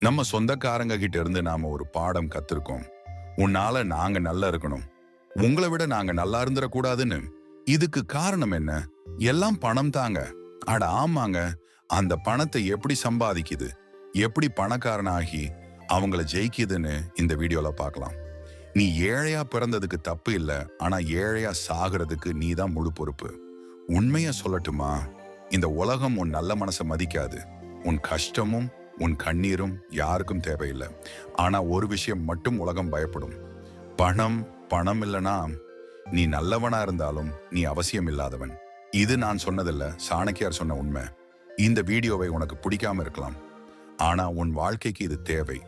நம்ம சொந்தக்காரங்க கிட்ட இருந்து நாம ஒரு பாடம் கத்திருக்கோம். உன்னால நாங்க நல்லா இருக்கணும். உங்களை விட நாங்க நல்லா இருந்துடக்கூடாதுன்னு இதுக்கு காரணம் என்ன? எல்லாம் பணம் தாங்க. அட ஆமாங்க. அந்த பணத்தை எப்படி சம்பாதிக்குது? எப்படி பணக்காரனாகி அவங்கள ஜெயிக்குதுன்னு இந்த வீடியோல பார்க்கலாம் நீ ஏழையா பிறந்ததுக்கு தப்பு இல்லை. ஆனா ஏழையா சாகிறதுக்கு நீ தான் முழு பொறுப்பு. உண்மைய சொல்லட்டுமா? இந்த உலகம் உன் நல்ல மனசை மதிக்காது. உன் கஷ்டமும் உன் கண்ணீரும் யாருக்கும் தேவையில்லை. ஆனா ஒரு விஷயம் மட்டும் உலகம் பயப்படும். பணம் பணம் இல்லனா நீ நல்லவனா இருந்தாலும் நீ அவசியம் இல்லாதவன். இது நான் சொன்னதில்ல சாணக்கியார் சொன்ன உண்மை. இந்த வீடியோவை உனக்கு பிடிக்காம இருக்கலாம். ஆனா உன் வாழ்க்கைக்கு இது தேவை.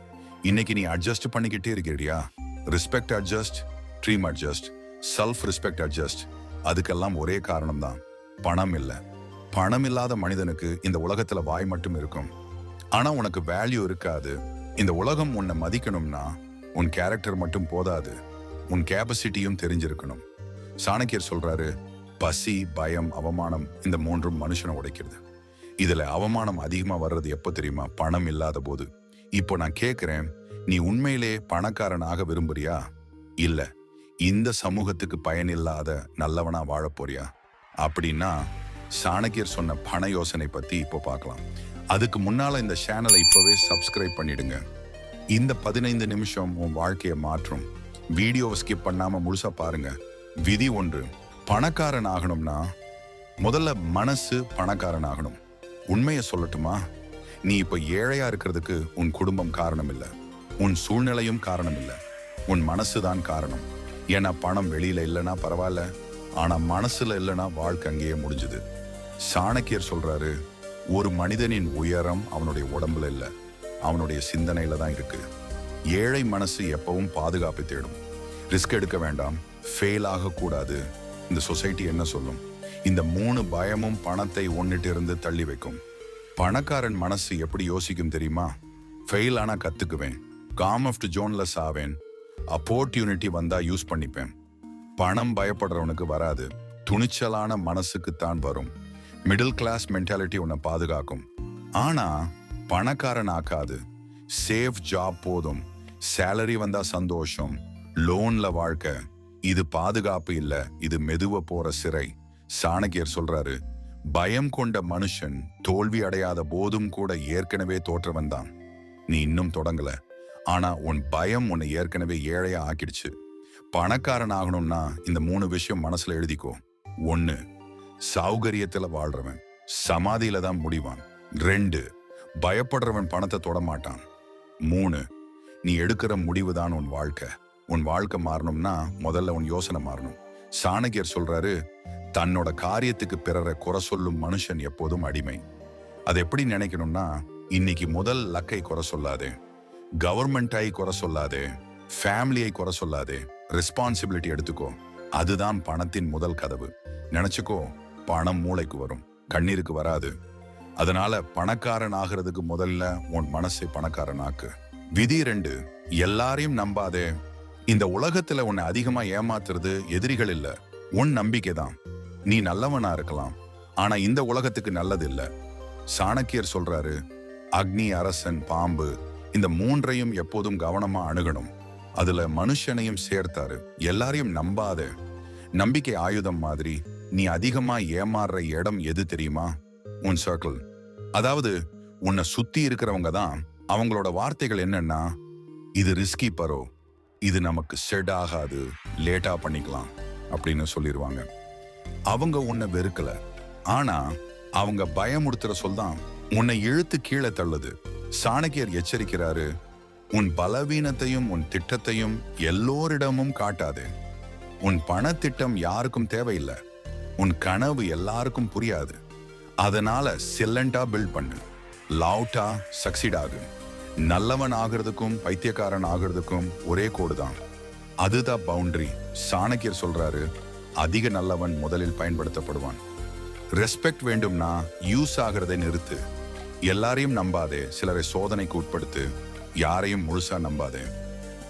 இன்னைக்கு நீ அட்ஜஸ்ட் பண்ணிக்கிட்டே இருக்கிறியா? Respect adjust dream adjust self respect adjust அதுக்கெல்லாம் ஒரே காரணம் தான் பணம் இல்லை. பணம் இல்லாத மனிதனுக்கு இந்த உலகத்துல வாய் மட்டும் இருக்கும். ஆனா உனக்கு வேல்யூ இருக்காது. இந்த உலகம் உன்னை மதிக்கணும்னா உன் கேரக்டர் மட்டும் போதாது. உன் கேபசிட்டியும் தெரிஞ்சிருக்கணும். சாணக்கியர் சொல்றாரு பசி பயம் அவமானம் இந்த மூன்றும் மனுஷனை உடைக்கிறது. இதுல அவமானம் அதிகமா வர்றது எப்போ தெரியுமா? பணம் இல்லாத போது. இப்போ நான் கேட்குறேன் நீ உண்மையிலே பணக்காரனாக விரும்புறியா? இல்ல. இந்த சமூகத்துக்கு பயனில்லாத நல்லவனா வாழப் போறியா? அப்படின்னா சாணக்கியர் சொன்ன பண யோசனை பத்தி இப்போ பார்க்கலாம். அதுக்கு முன்னால் இந்த சேனலை இப்போவே சப்ஸ்கிரைப் பண்ணிடுங்க. இந்த பதினைந்து நிமிஷம் உன் வாழ்க்கையை மாற்றும். வீடியோவை ஸ்கிப் பண்ணாமல் முழுசாக பாருங்க. விதி ஒன்று பணக்காரன் ஆகணும்னா முதல்ல மனசு பணக்காரன் ஆகணும். உண்மையை சொல்லட்டுமா? நீ இப்போ ஏழையாக இருக்கிறதுக்கு உன் குடும்பம் காரணம் இல்லை உன் சூழ்நிலையும் காரணம் இல்லை உன் மனசு தான் காரணம். ஏன்னா பணம் வெளியில் இல்லைன்னா பரவாயில்ல. ஆனால் மனசில் இல்லைன்னா வாழ்க்கை அங்கேயே முடிஞ்சுது. சாணக்கியர் சொல்கிறாரு ஒரு மனிதனின் உயரம் அவனுடைய உடம்புல இல்லை. அவனுடைய சிந்தனையில தான் இருக்கு. ஏழை மனசு எப்பவும் பாதுகாப்பு தேடும். ரிஸ்க் எடுக்க வேண்டாம். ஃபெயில் ஆகக்கூடாது. இந்த சொசைட்டி என்ன சொல்லும்? இந்த மூணு பயமும் பணத்தை ஒன்னிட்டு இருந்து தள்ளி வைக்கும். பணக்காரன் மனசு எப்படி யோசிக்கும் தெரியுமா? ஃபெயில் ஆனால் கற்றுக்குவேன் காம் ஆஃப் ஜோன்லெஸ் ஆவேன் அப்போர்ட்யூனிட்டி வந்தால் யூஸ் பண்ணிப்பேன். பணம் பயப்படுறவனுக்கு வராது. துணிச்சலான மனசுக்குத்தான் வரும். மிடில் கிளாஸ் மென்டாலிட்டி உன்னை பாதுகாக்கும். ஆனா பணக்காரன் ஆக்காது. சேஃப் ஜாப் போதும். சேலரி வந்தா சந்தோஷம். லோன்ல வாழ்க்கை. இது பாதுகாப்பு இல்ல இது மெதுவ போற சிறை. சாணக்கியர் சொல்றாரு பயம் கொண்ட மனுஷன் தோல்வி அடையாத போதும் கூட ஏற்கனவே தோற்றவன் தான். நீ இன்னும் தொடங்கல. ஆனா உன் பயம் உன்னை ஏற்கனவே ஏழையா ஆக்கிடுச்சு. பணக்காரன் ஆகணும்னா இந்த மூணு விஷயம் மனசுல எழுதிக்கோ. ஒன்று சௌகரியத்தில் வாழ்றவன் சமாதியில தான் முடிவான். ரெண்டு பயப்படுறவன் பணத்தை தொட மாட்டான். மூணு நீ எடுக்கிற முடிவு தான் உன் வாழ்க்கை. உன் வாழ்க்கை மாறணும்னா முதல்ல உன் யோசனை மாறணும். சாணகியர் சொல்றாரு தன்னோட காரியத்துக்கு பிறரை குறை சொல்லும் மனுஷன் எப்போதும் அடிமை. அது எப்படி நினைக்கணும்னா இன்னைக்கு முதல் லக்கை குறை சொல்லாதே. கவர்மெண்ட்டை குறை சொல்லாதே. ஃபேமிலியை குறை சொல்லாதே. ரெஸ்பான்சிபிலிட்டி எடுத்துக்கோ. அதுதான் பணத்தின் முதல் கதவு. நினைச்சுக்கோ பணம் மூளைக்கு வரும். கண்ணீருக்கு வராது. அதனால பணக்காரன் ஆகிறதுக்கு முதல்ல உன் மனசை பணக்காரன் ஆக்கு விதி ரெண்டு எல்லாரையும் நம்பாதே. இந்த உலகத்துல உன்னை அதிகமா ஏமாத்துறது எதிரிகள் இல்ல. உன் நம்பிக்கை தான் நீ நல்லவனா இருக்கலாம். ஆனா இந்த உலகத்துக்கு நல்லது இல்ல. சாணக்கியர் சொல்றாரு அக்னி அரசன் பாம்பு இந்த மூன்றையும் எப்போதும் கவனமா அணுகணும். அதுல மனுஷனையும் சேர்த்தாரு. எல்லாரையும் நம்பாத. நம்பிக்கை ஆயுதம் மாதிரி நீ அதிகமா ஏமாறுற இடம் எது தெரியுமா? உன் சர்க்கிள் அதாவது உன்னை சுத்தி இருக்கிறவங்க தான் அவங்களோட வார்த்தைகள் என்னன்னா இது ரிஸ்கி பரோ இது நமக்கு செட் ஆகாது லேட்டா பண்ணிக்கலாம் அப்படின்னு சொல்லிடுவாங்க அவங்க உன்னை வெறுக்கல. ஆனா அவங்க பயமுறுத்துற சொல் தான் உன்னை இழுத்து கீழே தள்ளுது. சாணக்கியர் எச்சரிக்கிறாரு உன் பலவீனத்தையும் உன் திட்டத்தையும் எல்லோரிடமும் காட்டாதே. உன் பணத்திட்டம் யாருக்கும் தேவையில்லை. உன் கனவு எல்லாருக்கும் புரியாது. அதனால சில்லண்டா பில்ட் பண்ணு. லவுட்டா சக்சீட் ஆகு. நல்லவன் ஆகிறதுக்கும் பைத்தியக்காரன் ஆகிறதுக்கும் ஒரே கோடு தான். அதுதான் பவுண்டரி சாணக்கியர் சொல்றாரு அதிக நல்லவன் முதலில் பயன்படுத்தப்படுவான். ரெஸ்பெக்ட் வேண்டும்னா யூஸ் ஆகிறதை நிறுத்து. எல்லாரையும் நம்பாதே சிலரை சோதனைக்கு உட்படுத்து. யாரையும் முழுசா நம்பாதே.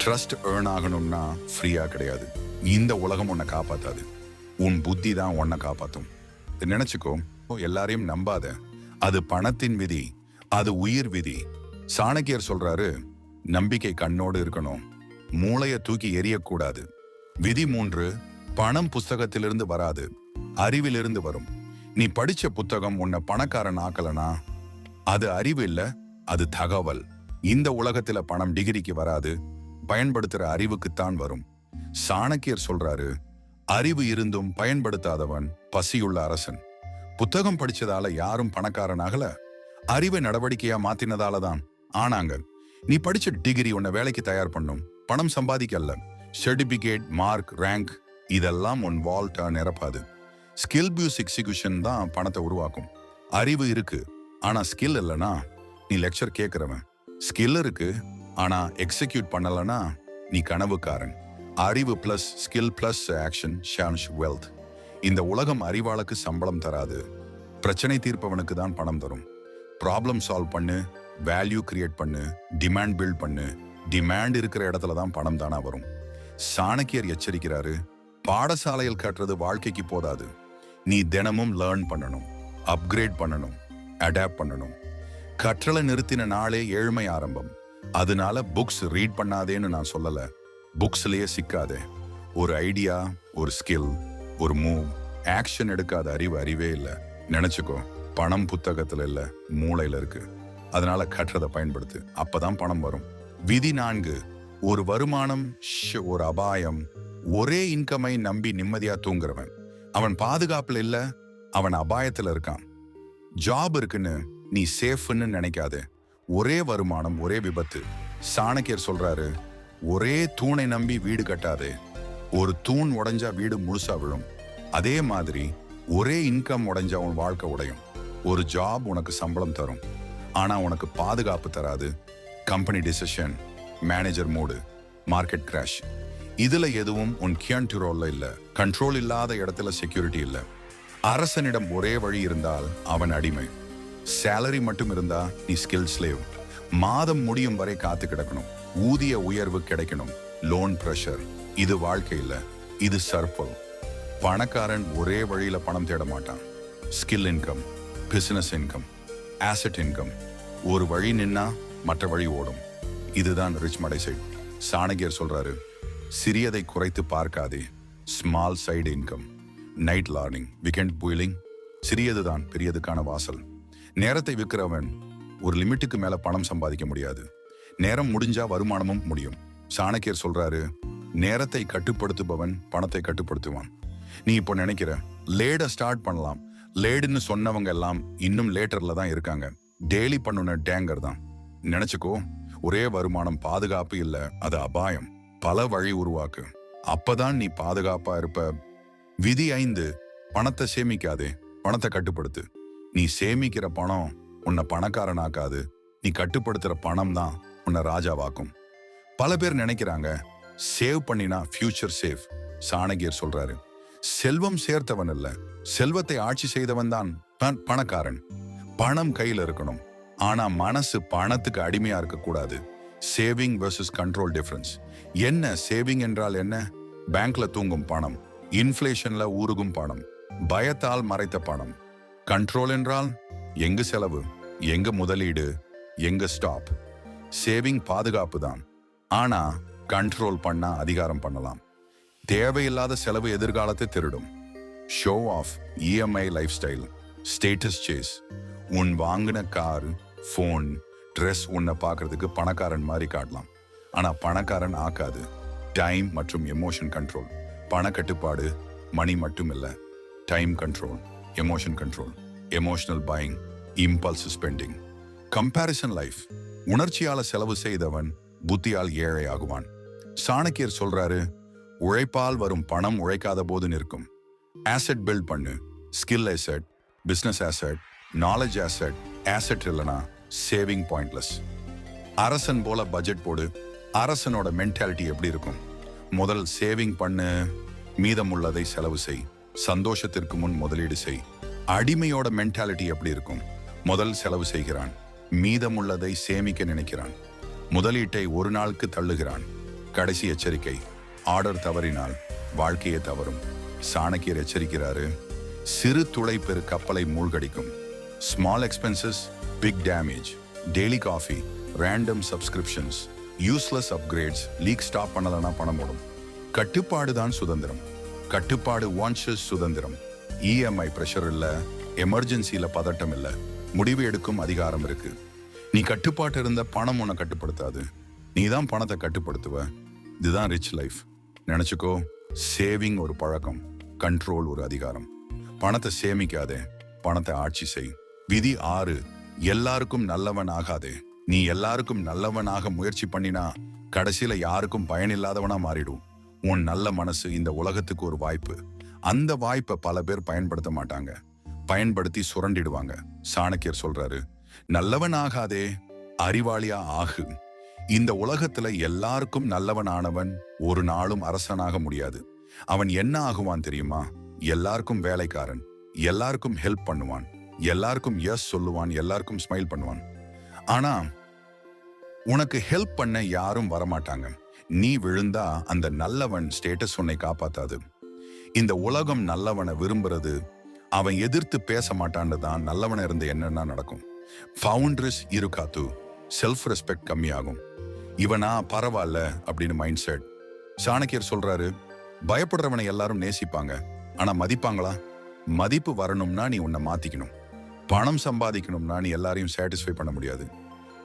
ட்ரஸ்ட் ஏர்ன் ஆகணும்னா ஃப்ரீயா கிடையாது. இந்த உலகம் உன்னை காப்பாத்தாது. உன் புத்தி தான் உன்னை காப்பாற்றும் நினைச்சுக்கோ எல்லாரையும் நம்பாத. அது பணத்தின் விதி அது உயிர் விதி. சாணக்கியர் சொல்றாரு நம்பிக்கை கண்ணோடு இருக்கணும். மூளையை தூக்கி எரியக்கூடாது விதி மூன்று பணம் புஸ்தகத்திலிருந்து வராது. அறிவிலிருந்து வரும். நீ படிச்ச புத்தகம் உன்னை பணக்காரன் ஆக்கலனா? அது அறிவு இல்ல அது தகவல். இந்த உலகத்துல பணம் டிகிரிக்கு வராது. பயன்படுத்துற அறிவுக்குத்தான் வரும். சாணக்கியர் சொல்றாரு அறிவு இருந்தும் பயன்படுத்தாதவன் பசியுள்ள அரசன். புத்தகம் படிச்சதால யாரும் பணக்காரன் ஆகல. அறிவை நடவடிக்கையா மாத்தினதால தான். ஆனாங்க நீ படிச்ச டிகிரி உன்னை வேலைக்கு தயார் பண்ணும். பணம் சம்பாதிக்கல்ல. சர்டிபிகேட் மார்க் ரேங்க் இதெல்லாம் உன் வால்ட்டா நிரப்பாது. ஸ்கில் பியூஸ் எக்ஸிகியூஷன் தான் பணத்தை உருவாக்கும். அறிவு இருக்கு ஆனா ஸ்கில் இல்லைனா நீ லெக்சர் கேட்கிறவன் ஸ்கில் இருக்கு ஆனா எக்ஸிக்யூட் பண்ணலனா நீ கனவுக்காரன். அறிவு பிளஸ் ஸ்கில் பிளஸ் ஆக்ஷன் ஷான்ஸ் வெல்த் இந்த உலகம் அறிவாளுக்கு சம்பளம் தராது. பிரச்சனை தீர்ப்பவனுக்கு தான் பணம் தரும். ப்ராப்ளம் சால்வ் பண்ணு வேல்யூ கிரியேட் பண்ணு டிமாண்ட் பில்ட் பண்ணு. டிமாண்ட் இருக்கிற இடத்துல தான் பணம் தானா வரும். சாணக்கியர் எச்சரிக்கிறாரு பாடசாலையில் கட்டுறது வாழ்க்கைக்கு போதாது. நீ தினமும் லேர்ன் பண்ணணும் அப்கிரேட் பண்ணணும் அடாப்ட் பண்ணணும். கற்றலை நிறுத்தின நாளே ஏழ்மை ஆரம்பம். அதனால புக்ஸ் ரீட் பண்ணாதேன்னு நான் சொல்லலை. புக்ஸ்லேயே சிக்காதே. ஒரு ஐடியா ஒரு ஸ்கில் ஒரு மூவ் ஆக்ஷன் எடுக்காத அறிவு அறிவே இல்லை. நினச்சிக்கோ பணம் புத்தகத்தில் இல்லை மூளையில இருக்கு. அதனால கற்றதை பயன்படுத்து அப்பதான் பணம் வரும். விதி நான்கு ஒரு வருமானம் ஒரு அபாயம் ஒரே இன்கமை நம்பி நிம்மதியா தூங்குறவன். அவன் பாதுகாப்புல இல்ல அவன் அபாயத்துல இருக்கான். ஜாப் இருக்குன்னு நீ சேஃப்னு நினைக்காது. ஒரே வருமானம் ஒரே விபத்து. சாணக்கியர் சொல்றாரு ஒரே தூணை நம்பி வீடு கட்டாது. ஒரு தூண் உடைஞ்சா வீடு முழுசா விழும். அதே மாதிரி ஒரே இன்கம் உடைஞ்சா உன் வாழ்க்கை உடையும். ஒரு ஜாப் உனக்கு சம்பளம் தரும். ஆனா உனக்கு பாதுகாப்பு தராது. Company decision manager mood market crash இதுல எதுவும் உன் கியன்டிரோல்ல இல்ல. கண்ட்ரோல் இல்லாத இடத்துல செக்யூரிட்டி இல்ல. அரசனிடம் ஒரே வழி இருந்தால் அவன் அடிமை. சேலரி மட்டும் இருந்தா நீ ஸ்கில் ஸ்லேவ் மாதம் முடியும் வரை காத்து கிடக்கணும். ஊதிய உயர்வு கிடைக்கணும். லோன் ப்ரெஷர் இது வாழ்க்கை இல்லை இது சர்ப்பம். பணக்காரன் ஒரே வழியில பணம் தேட மாட்டான். Skill income business income asset income ஒரு வழி நின்னா மற்ற வழி ஓடும். இதுதான் ரிச் மடை சைட் சாணகியர் சொல்றாரு சிறியதை குறைத்து பார்க்காதே. Small side income night learning weekend building சிறியதுதான் பெரியதுக்கான வாசல். நேரத்தை விற்கிறவன் ஒரு லிமிட்டுக்கு மேல பணம் சம்பாதிக்க முடியாது. நேரம் முடிஞ்சா வருமானமும் முடியும். சாணக்கியர் சொல்றாரு நேரத்தை கட்டுப்படுத்துபவன் பணத்தை கட்டுப்படுத்துவான். நீ இப்போ நினைக்கிற லேட ஸ்டார்ட் பண்ணலாம். லேடுன்னு சொன்னவங்க எல்லாம் இன்னும் லேட்டர்ல தான் இருக்காங்க. டெய்லி பண்ணுன டேங்கர் தான். நினைச்சுக்கோ ஒரே வருமானம் பாதுகாப்பு இல்லை அது அபாயம். பல வழி உருவாக்கு. அப்பதான் நீ பாதுகாப்பா இருப்ப. விதி ஐந்து பணத்தை சேமிக்காதே பணத்தை கட்டுப்படுத்து. நீ சேமிக்கிற பணம் உன்னை பணக்காரனாக்காது. நீ கட்டுப்படுத்துற பணம் தான் உன்னை ராஜாவாக்கும். பல பேர் நினைக்கிறாங்க சேவ் பண்ணினா ஃபியூச்சர் சேஃப் சாணகியர் சொல்றாரு செல்வம் சேர்த்தவன் இல்ல செல்வத்தை ஆட்சி செய்தவன் தான் பணக்காரன். பணம் கையில் இருக்கணும். ஆனா மனசு பணத்துக்கு அடிமையா இருக்கக்கூடாது சேவிங் வெர்சஸ் கண்ட்ரோல் டிஃபரன்ஸ் என்ன சேவிங் என்றால் என்ன? பேங்க்ல தூங்கும் பணம் இன்ஃப்ளேஷன்ல ஊருகும் பணம் பயத்தால் மறைத்த பணம். கண்ட்ரோல் என்றால் எங்க செலவு எங்க முதலீடு எங்க ஸ்டாப் சேவிங் பாதுகாப்பு தான். ஆனா கண்ட்ரோல் பண்ணா அதிகாரம் பண்ணலாம். தேவையில்லாத செலவு எதிர்காலத்தை திருடும். Show off EMI lifestyle status chase உன் வாங்கின கார் ஃபோன் ட்ரெஸ் உன்னை பார்க்கறதுக்கு பணக்காரன் மாதிரி காட்டலாம். ஆனா பணக்காரன் ஆக்காது. டைம் மற்றும் எமோஷன் கண்ட்ரோல் பண கட்டுப்பாடு மணி மட்டும் இல்லை. Time control emotion control emotional buying impulse spending comparison life உணர்ச்சியால செலவு செய்தவன் புத்தியால் ஏழை ஆகுவான் சாணக்கியர் சொல்றாரு உழைப்பால் வரும் பணம் உழைக்காத போது நிற்கும். ஆசட் பில்ட் பண்ணு. Skill asset business asset knowledge asset asset இல்லைனா சேவிங் பாயிண்ட்லெஸ் அரசன் போல பட்ஜெட் போடு. அரசனோட மென்டாலிட்டி எப்படி இருக்கும்? முதல் சேவிங் பண்ணு. மீதம் உள்ளதை செலவு செய். சந்தோஷத்திற்கு முன் முதலீடு செய். அடிமையோட மென்டாலிட்டி எப்படி இருக்கும்? முதல் செலவு செய்கிறான். மீதமுள்ளதை சேமிக்க நினைக்கிறான். முதலீட்டை ஒரு நாளுக்கு தள்ளுகிறான். கடைசி எச்சரிக்கை ஆர்டர் தவறினால் வாழ்க்கையே தவறும். சாணக்கியர் எச்சரிக்கிறாரு சிறு துளை பெரு கப்பலை மூழ்கடிக்கும். Small expenses big damage daily coffee random subscriptions useless upgrades leak stop பண்ணலன்னா பணம் ஓடும் கட்டுப்பாடு தான் சுதந்திரம். கட்டுப்பாடு வான்ஷஸ் சுதந்திரம். இஎம்ஐ ப்ரெஷர் இல்லை எமர்ஜென்சியில் பதட்டம் இல்லை. முடிவு எடுக்கும் அதிகாரம் இருக்கு. நீ கட்டுப்பாட்டு இருந்த பணம் உன்னை கட்டுப்படுத்தாது. நீ தான் பணத்தை கட்டுப்படுத்துவ. இதுதான் ரிச் லைஃப் நினைச்சுக்கோ சேவிங் ஒரு பழக்கம் கண்ட்ரோல் ஒரு அதிகாரம். பணத்தை சேமிக்காதே பணத்தை ஆட்சி செய். விதி ஆறு எல்லாருக்கும் நல்லவன் ஆகாதே நீ எல்லாருக்கும் நல்லவனாக முயற்சி பண்ணினா கடைசியில யாருக்கும் பயனில்லாதவனா மாறிடும். உன் நல்ல மனசு இந்த உலகத்துக்கு ஒரு வாய்ப்பு. அந்த வாய்ப்பை பல பேர் பயன்படுத்த மாட்டாங்க. பயன்படுத்தி சுரண்டிடுவாங்க. சாணக்கியர் சொல்றாரு நல்லவன் ஆகாதே அறிவாளியா ஆகு. இந்த உலகத்துல எல்லாருக்கும் நல்லவன் ஆனவன் ஒரு நாளும் அரசனாக முடியாது. அவன் என்ன ஆகுவான் தெரியுமா? எல்லாருக்கும் வேலைக்காரன் எல்லாருக்கும் ஹெல்ப் பண்ணுவான் எல்லாருக்கும் எஸ் சொல்லுவான் எல்லாருக்கும் ஸ்மைல் பண்ணுவான். ஆனா உனக்கு ஹெல்ப் பண்ண யாரும் வரமாட்டாங்க. நீ விழுந்தா அந்த நல்லவன் ஸ்டேட்டஸ் உன்னை காப்பாத்தாது. இந்த உலகம் நல்லவனை விரும்புறது அவன் எதிர்த்து பேச மாட்டான்னு தான் நல்லவனை இருந்து என்னென்ன நடக்கும். ஃபவுண்டர்ஸ் இருக்காத்து செல்ஃப் ரெஸ்பெக்ட் கம்மியாகும். இவனா பரவாயில்ல அப்படின்னு மைண்ட் செட் சாணக்கியர் சொல்றாரு பயப்படுறவனை எல்லாரும் நேசிப்பாங்க ஆனா மதிப்பாங்களா? மதிப்பு வரணும்னா நீ உன்னை மாத்திக்கணும். பணம் சம்பாதிக்கணும்னா நீ எல்லாரையும் சாட்டிஸ்ஃபை பண்ண முடியாது.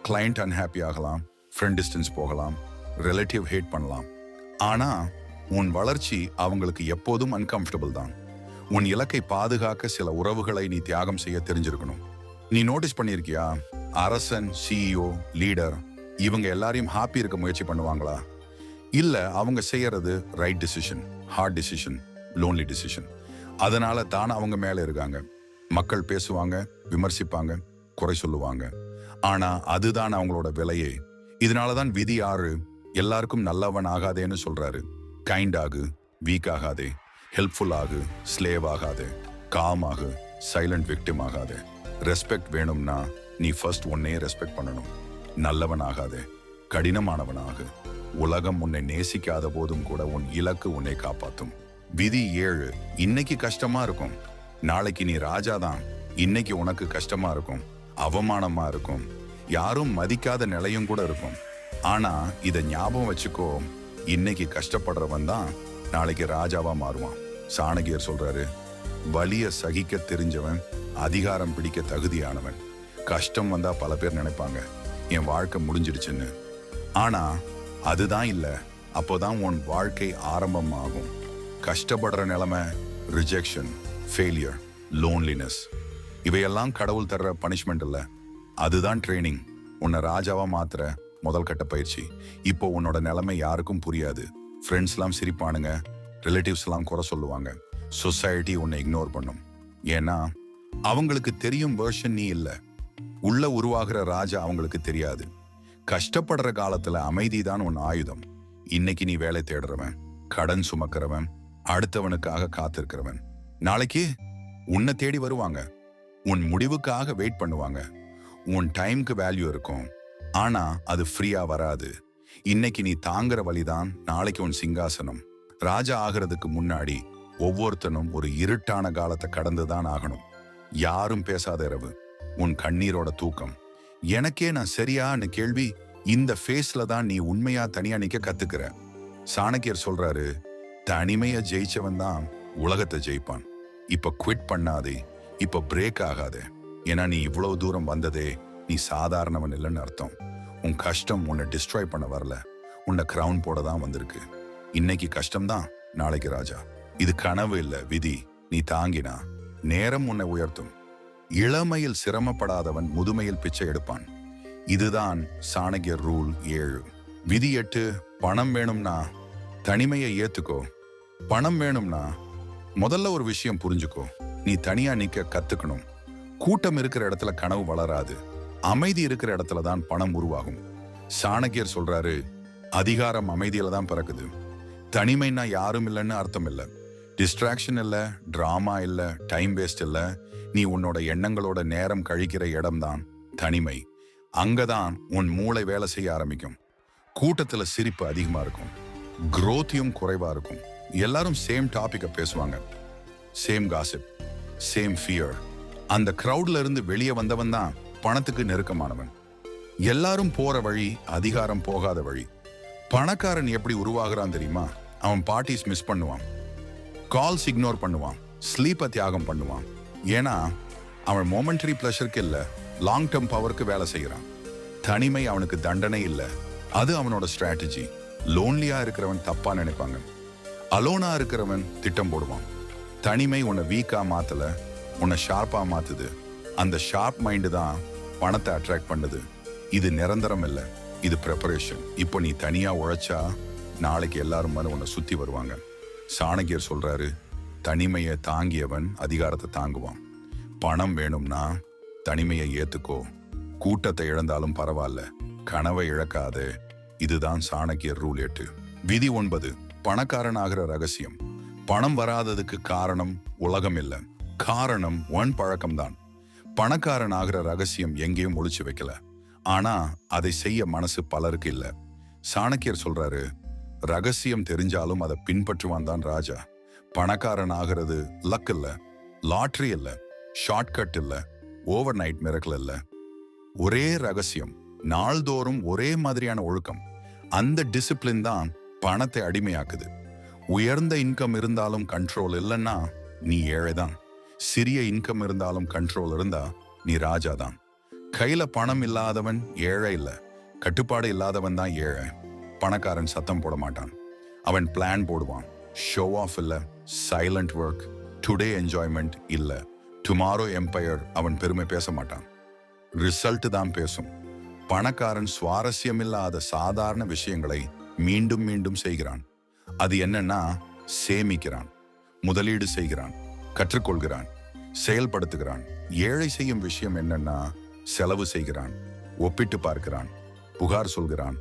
கிளைண்ட் அன்ஹாப்பி ஆகலாம் ஃப்ரெண்ட் டிஸ்டன்ஸ் போகலாம் ரிலேட்டிவ் ஹேட் பண்ணலாம். ஆனா உன் வளர்ச்சி அவங்களுக்கு எப்போதும் அன்கம்ஃபர்டபுள் தான். உன் இலக்கை பாதுகாக்க சில உறவுகளை நீ தியாகம் செய்ய தெரிஞ்சிருக்கணும். நீ நோட்டீஸ் பண்ணியிருக்கியா? அரசன் சிஇஓ லீடர் இவங்க எல்லாரையும் ஹாப்பி இருக்க முயற்சி பண்ணுவாங்களா? இல்லை அவங்க செய்யறது right decision hard decision lonely decision அதனால தான் அவங்க மேலே இருக்காங்க. மக்கள் பேசுவாங்க விமர்சிப்பாங்க குறை சொல்லுவாங்க. ஆனால் அதுதான் அவங்களோட விலையே. இதனால தான் விதி ஆறு எல்லாருக்கும் நல்லவன் ஆகாதேன்னு சொல்றாரு. கைண்ட் ஆகு வீக் ஆகாதே. ஹெல்ப்ஃபுல் ஆகு ஸ்லேவ் ஆகாது காம் ஆகு சைலண்ட் விக்டிம் ஆகாது. ரெஸ்பெக்ட் வேணும்னா நீ ஃபர்ஸ்ட் உன்னையே ரெஸ்பெக்ட் பண்ணணும். நல்லவன் ஆகாது கடினமானவனாகு. உலகம் உன்னை நேசிக்காத போதும் கூட உன் இலக்கு உன்னை காப்பாற்றும் விதி ஏழு இன்னைக்கு கஷ்டமா இருக்கும். நாளைக்கு நீ ராஜா தான் இன்னைக்கு உனக்கு கஷ்டமா இருக்கும். அவமானமா இருக்கும். யாரும் மதிக்காத நிலையும் கூட இருக்கும். ஆனா இதை ஞாபகம் வச்சுக்கோ இன்னைக்கு கஷ்டப்படுறவன் தான் நாளைக்கு ராஜாவா மாறுவான். சாணகியர் சொல்றாரு வலிய சகிக்க தெரிஞ்சவன் அதிகாரம் பிடிக்க தகுதியானவன். கஷ்டம் வந்தா பல பேர் நினைப்பாங்க என் வாழ்க்கை முடிஞ்சிடுச்சுன்னு. ஆனா அதுதான் இல்லை அப்போதான் உன் வாழ்க்கை ஆரம்பமாகும். கஷ்டப்படுற நிலைமை ரிஜெக்ஷன் ஃபெயிலியர் லோன்லினஸ் இவையெல்லாம் கடவுள் தர்ற பனிஷ்மெண்ட் இல்லை. அதுதான் ட்ரைனிங் உன்னை ராஜாவா மாத்திர முதல் கட்ட பயிற்சி. இப்போ உன்னோட நிலைமை யாருக்கும் புரியாது. ஃப்ரெண்ட்ஸ்லாம் சிரிப்பானுங்க ரிலேட்டிவ்ஸ் எல்லாம் குறை சொல்லுவாங்க. சொசைட்டி உன்னை இக்னோர் பண்ணும். ஏன்னா அவங்களுக்கு தெரியும் வேர்ஷன் நீ இல்லை. உள்ள உருவாகிற ராஜா அவங்களுக்கு தெரியாது. கஷ்டப்படுற காலத்துல அமைதி தான் உன் ஆயுதம். இன்னைக்கு நீ வேலை தேடுறவன் கடன் சுமக்கிறவன் அடுத்தவனுக்காக காத்திருக்கிறவன். நாளைக்கு உன்னை தேடி வருவாங்க. உன் முடிவுக்காக வெயிட் பண்ணுவாங்க. உன் டைம்க்கு வேல்யூ இருக்கும். ஆனா அது ஃப்ரீயா வராது. இன்னைக்கு நீ தாங்குற வழிதான் நாளைக்கு உன் சிங்காசனம். ராஜா ஆகிறதுக்கு முன்னாடி ஒவ்வொருத்தனும் ஒரு இருட்டான காலத்தை கடந்துதான் ஆகணும். யாரும் பேசாத இரவு. உன் கண்ணீரோட தூக்கம். எனக்கே நான் சரியான்னு கேள்வி இந்த ஃபேஸ்ல தான் நீ உண்மையா தனியா நிக்க கத்துக்கிற? சாணக்கியர் சொல்றாரு தனிமைய ஜெயிச்சவன் தான் உலகத்தை ஜெயிப்பான். இப்ப குவிட் பண்ணாதே. இப்ப பிரேக் ஆகாதே. ஏன்னா நீ இவ்வளவு தூரம் வந்ததே நீ சாதாரணவன் இல்லைன்னு அர்த்தம். உன் கஷ்டம் உன்னை டிஸ்ட்ராய் பண்ண வரல. உன்னை கிரவுன் போட தான் வந்திருக்கு. இன்னைக்கு கஷ்டம்தான். நாளைக்கு ராஜா. இது கனவு இல்ல விதி. நீ தாங்கினா நேரம் உன்னை உயர்த்தும். இளமையில் சிரமப்படாதவன் முதுமையில் பிச்சை எடுப்பான். இதுதான் சாணகியர் ரூல் ஏழு. விதி எட்டு பணம் வேணும்னா தனிமையை ஏத்துக்கோ. பணம் வேணும்னா முதல்ல ஒரு விஷயம் புரிஞ்சுக்கோ. நீ தனியா நிக்க கத்துக்கணும். கூட்டம் இருக்கிற இடத்துல கனவு வளராது. அமைதி இருக்கிற இடத்துல தான் பணம் உருவாகும். சாணக்கியர் சொல்றாரு அதிகாரம் அமைதியில தான் பிறக்குது. தனிமைன்னா யாரும் இல்லைன்னு அர்த்தம் இல்லை. டிஸ்ட்ராக்ஷன் இல்லை ட்ராமா இல்லை டைம் வேஸ்ட் இல்லை. நீ உன்னோட எண்ணங்களோட நேரம் கழிக்கிற இடம்தான் தனிமை. அங்கே தான் உன் மூளை வேலை செய்ய ஆரம்பிக்கும். கூட்டத்தில் சிரிப்பு அதிகமாக இருக்கும். குரோத்தியும் குறைவாக இருக்கும். எல்லாரும் சேம் டாப்பிக்கை பேசுவாங்க. சேம் காசிப் சேம் ஃபியர் அந்த கிரவுட்ல இருந்து வெளியே வந்தவன் தான் பணத்துக்கு நெருக்கமானவன். எல்லாரும் போற வழி அதிகாரம் போகாத வழி. பணக்காரன் எப்படி உருவாகிறான் தெரியுமா? அவன் பார்ட்டிஸ் மிஸ் பண்ணுவான். கால்ஸ் இக்னோர் பண்ணுவான். ஸ்லீப்பை தியாகம் பண்ணுவான். ஏன்னா அவன் மோமெண்டரி ப்ளஷருக்கு இல்லை லாங் டேர்ம் பவருக்கு வேலை செய்கிறான் தனிமை அவனுக்கு தண்டனை இல்லை. அது அவனோட ஸ்ட்ராட்டஜி லோன்லியா இருக்கிறவன் தப்பா நினைப்பாங்க. அலோனா இருக்கிறவன் திட்டம் போடுவான். தனிமை உன்னை வீக்கா மாத்தல உன்னை ஷார்ப்பா மாத்துது. அந்த ஷார்ப் மைண்டு தான் பணத்தை அட்ராக்ட் பண்ணுது. இது நிரந்தரம் இல்லை. இது ப்ரிப்பரேஷன் இப்போ நீ தனியா உழைச்சா நாளைக்கு எல்லாரும் மேலே உன்னை சுற்றி வருவாங்க. சாணக்கியர் சொல்கிறாரு தனிமையை தாங்கியவன் அதிகாரத்தை தாங்குவான். பணம் வேணும்னா தனிமையை ஏற்றுக்கோ கூட்டத்தை இழந்தாலும் பரவாயில்ல. கனவை இழக்காத. இதுதான் சாணக்கியர் ரூல் எட்டு. விதி ஒன்பது பணக்காரன் ஆகிற ரகசியம். பணம் வராததுக்கு காரணம் உலகம் இல்லை. காரணம் ஒன் பழக்கம்தான். பணக்காரன் ஆகிற ரகசியம் எங்கேயும் ஒழிச்சு வைக்கல. ஆனா அதை செய்ய மனசு பலருக்கு இல்லை. சாணக்கியர் சொல்றாரு ரகசியம் தெரிஞ்சாலும் அதை பின்பற்றுவான் தான் ராஜா. பணக்காரன் ஆகிறது லக் இல்ல லாட்ரி இல்ல ஷார்ட்கட் இல்ல ஓவர் நைட் மிரக்கல் இல்ல. ஒரே ரகசியம் நாள்தோறும் ஒரே மாதிரியான ஒழுக்கம். அந்த டிசிப்ளின் தான் பணத்தை அடிமையாக்குது. உயர்ந்த இன்கம் இருந்தாலும் கண்ட்ரோல் இல்லைன்னா நீ ஏழைதான். சிறிய இன்கம் இருந்தாலும் கண்ட்ரோல் இருந்தா நீ ராஜா தான் கையில பணம் இல்லாதவன் ஏழை இல்லை கட்டுப்பாடு இல்லாதவன் தான் ஏழை. பணக்காரன் சத்தம் போட மாட்டான். அவன் பிளான் போடுவான். ஷோ ஆஃப் இல்லை சைலண்ட் ஒர்க் டுடே என்ஜாய்மெண்ட் இல்லை டுமாரோ எம்பையர் அவன் பெருமை பேச மாட்டான். ரிசல்ட் தான் பேசும். பணக்காரன் சுவாரஸ்யமில்லாத சாதாரண விஷயங்களை மீண்டும் மீண்டும் செய்கிறான். அது என்னன்னா சேமிக்கிறான் முதலீடு செய்கிறான் கற்றுக்கொள்கிறான் செயல்படுத்துகிறான். ஏழை செய்யும் விஷயம் என்னன்னா செலவு செய்கிறான் ஒப்பிட்டு பார்க்கிறான் புகார் சொல்கிறான்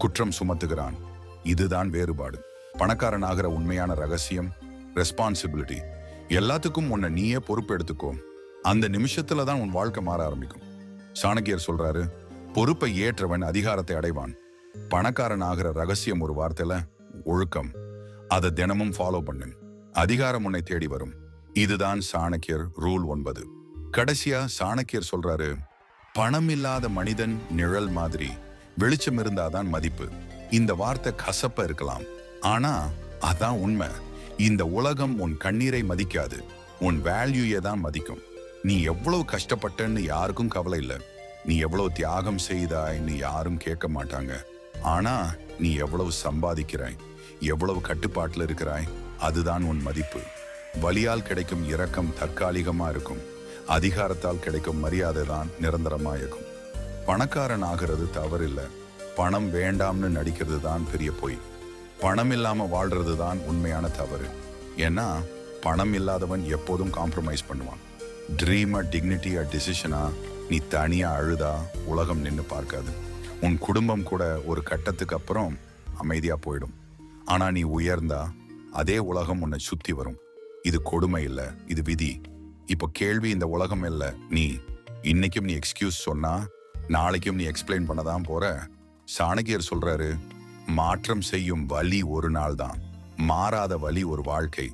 குற்றம் சுமத்துகிறான். இதுதான் வேறுபாடு. பணக்காரன் ஆகிற உண்மையான ரகசியம் ரெஸ்பான்சிபிலிட்டி எல்லாத்துக்கும் உன்னை நீயே பொறுப்பு எடுத்துக்கோ அந்த நிமிஷத்துல தான் உன் வாழ்க்கை மாற ஆரம்பிக்கும். சாணக்கியர் சொல்றாரு பொறுப்பை ஏற்றவன் அதிகாரத்தை அடைவான். பணக்காரன் ஆகிற ரகசியம் ஒரு வார்த்தையில ஒழுக்கம். அதை தினமும் ஃபாலோ பண்ணு. அதிகாரம் உன்னை தேடி வரும். இதுதான் சாணக்கியர் ரூல் ஒன்பது. கடைசியா சாணக்கியர் சொல்றாரு பணம் இல்லாத மனிதன் நிழல் மாதிரி. வெளிச்சம் இருந்தாதான் மதிப்பு. இந்த வார்த்தை கசப்ப இருக்கலாம். ஆனா அதான் உண்மை. இந்த உலகம் உன் கண்ணீரை மதிக்காது. உன் வேல்யூயை தான் மதிக்கும். நீ எவ்வளவு கஷ்டப்பட்டன்னு யாருக்கும் கவலை இல்லை. நீ எவ்வளவு தியாகம் செய்தாய்ன்னு யாரும் கேட்க மாட்டாங்க. ஆனா நீ எவ்வளவு சம்பாதிக்கிறாய். எவ்வளவு கட்டுப்பாட்டில் இருக்கிறாய். அதுதான் உன் மதிப்பு. வலியால் கிடைக்கும் இரக்கம் தற்காலிகமா இருக்கும். அதிகாரத்தால் கிடைக்கும் மரியாதை தான் நிரந்தரமா இருக்கும் பணக்காரன் ஆகிறது தவறில்லை. பணம் வேண்டாம்னு நடிக்கிறது தான் பெரிய பொய். பணம் இல்லாமல் வாழ்றது தான் உண்மையான தவறு. ஏன்னா பணம் இல்லாதவன் எப்போதும் காம்ப்ரமைஸ் பண்ணுவான். ட்ரீம் அ டிக்னிட்டி டிசிஷனா நீ தனியாக அழுதா உலகம் நின்று பார்க்காது. உன் குடும்பம் கூட ஒரு கட்டத்துக்கு அப்புறம் அமைதியாக போயிடும். ஆனால் நீ உயர்ந்தா அதே உலகம் உன்னை சுத்தி வரும். இது கொடுமை இல்லை இது விதி. இப்போ கேள்வி இந்த உலகம் இல்லை. நீ இன்னைக்கும் நீ எக்ஸ்கியூஸ் சொன்னா நாளைக்கும் நீ எக்ஸ்பிளைன் பண்ண தான் போற. சாணக்கியர் சொல்றாரு மாற்றம் செய்யும் வலி ஒரு நாள் தான் மாறாத வலி ஒரு வாழ்க்கை.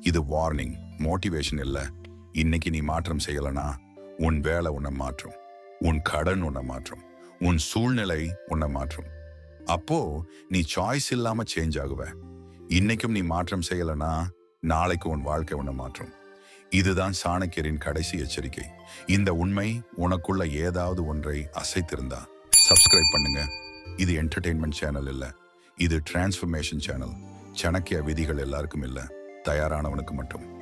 இது வார்னிங் மோட்டிவேஷன் இல்லை. இன்னைக்கு நீ மாற்றம் செய்யலனா உன் வேலை உன்னை மாற்றும். உன் கடன் உன்னை மாற்றும். உன் சூழ்நிலை உன்னை மாற்றும். அப்போ நீ சாய்ஸ் இல்லாம சேஞ்ச் ஆகுவ. இன்னைக்கும் நீ மாற்றம் செய்யலனா நாளைக்கு உன் வாழ்க்கை உன்னை மாற்றும். இதுதான் சாணக்கியரின் கடைசி எச்சரிக்கை. இந்த உண்மை உனக்குள்ள ஏதாவது ஒன்றை அசைத்திருந்தா சப்ஸ்கிரைப் பண்ணுங்க. இது என்டர்டெயின்மெண்ட் சேனல் இல்ல. இது டிரான்ஸ்ஃபர்மேஷன் சேனல் சணக்கிய விதிகள் எல்லாருக்கும் இல்லை. தயாரானவனுக்கு மட்டும்.